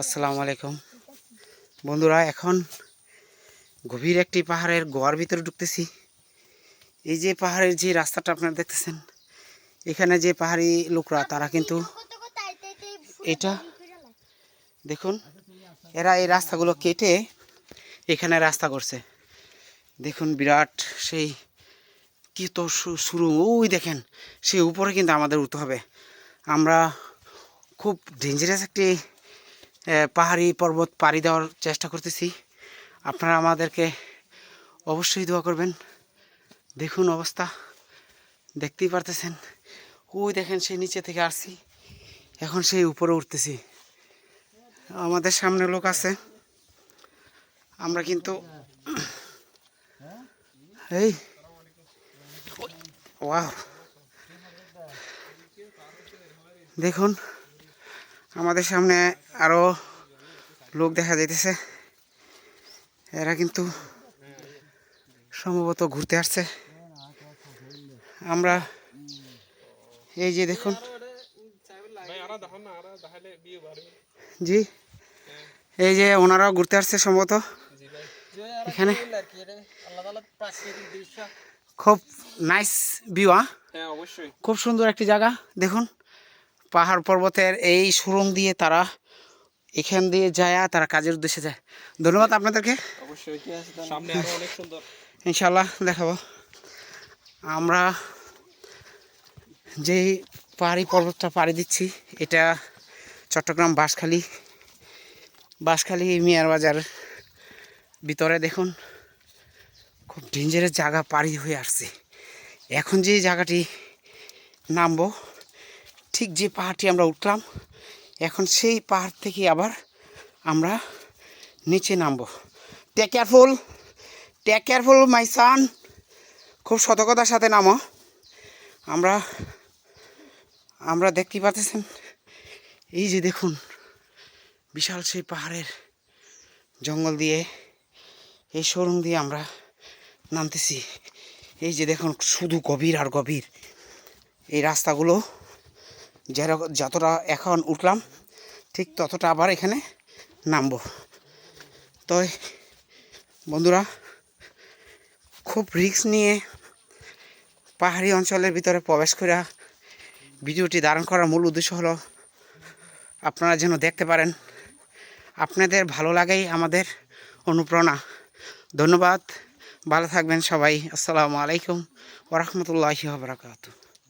আসসালামু আলাইকুম। বন্ধুরা, এখন গভীর একটি পাহাড়ের গোয়ার ভিতরে ঢুকতেছি। এই যে পাহাড়ের যে রাস্তাটা আপনারা দেখতেছেন, এখানে যে পাহাড়ি লোকরা, তারা কিন্তু এটা দেখুন, এরা এই রাস্তাগুলো কেটে এখানে রাস্তা করছে। দেখুন বিরাট সেই কি তো শুরু, ওই দেখেন সেই উপরে কিন্তু আমাদের উঠতে হবে। আমরা খুব ডেঞ্জারাস একটি পাহাড়ি পর্বত পাড়ি দেওয়ার চেষ্টা করতেছি। আপনারা আমাদেরকে অবশ্যই দোয়া করবেন। দেখুন অবস্থা। দেখতেই পারতেছেন। ওই দেখেন সেই নিচে থেকে আসছি। এখন সেই উপরে উঠতেছি। আমাদের সামনে লোক আছে। আমরা কিন্তু এই দেখুন। আমাদের সামনে আরও লোক দেখা যাইতেছে। এরা কিন্তু সম্ভবত ঘুরতে আসছে। আমরা এই যে দেখুন। জি। এই যে ওনারাও ঘুরতে আসছে সম্ভবত। এখানে খুব নাইস ভিউ হ্যাঁ অবশ্যই। খুব সুন্দর একটি জায়গা দেখুন। পাহাড় পর্বতের এই সুরঙ্গ দিয়ে তারা এখান দিয়ে যায় তারা কাজের উদ্দেশ্যে যায়। ধন্যবাদ আপনাদেরকে। অবশ্যই সামনে আরও অনেক সুন্দর। ইনশাল্লাহ দেখাবো। আমরা যেই পাহাড়ি পর্বতটা পাড়ি দিচ্ছি এটা চট্টগ্রাম বাঁশখালী। বাঁশখালী মিয়ার বাজার ভিতরে দেখুন খুব ডেঞ্জারের জায়গা পাড়ি হয়ে আসছে। এখন যে জায়গাটি নামবো ঠিক যে পাহাড়টি আমরা উঠলাম, এখন সেই পাহাড় থেকে আবার আমরা নিচে নামবো। Take careful take careful my son খুব সতর্কতার সাথে নামো। আমরা আমরা দেখতে পাচ্ছেন এই যে দেখুন, বিশাল সেই পাহাড়ের জঙ্গল দিয়ে, এই শোরুম দিয়ে আমরা নামতেছি। এই যে দেখুন, শুধু গভীর আর গভীর। এই রাস্তাগুলো যেরকম যতটা এখন উঠলাম, ঠিক ততটা আবার এখানে নামবো। তো বন্ধুরা, খুব রিস্ক নিয়ে পাহাড়ি অঞ্চলের ভিতরে প্রবেশ করে ভিডিওটি ধারণ করার মূল উদ্দেশ্য হলো, আপনারা যেন দেখতে পারেন, আপনাদের ভালো লাগেই আমাদের অনুপ্রেরণা। ধন্যবাদ, ভালো থাকবেন সবাই। আসসালামু আলাইকুম ওরহমতুল্লাহি বারাকাতু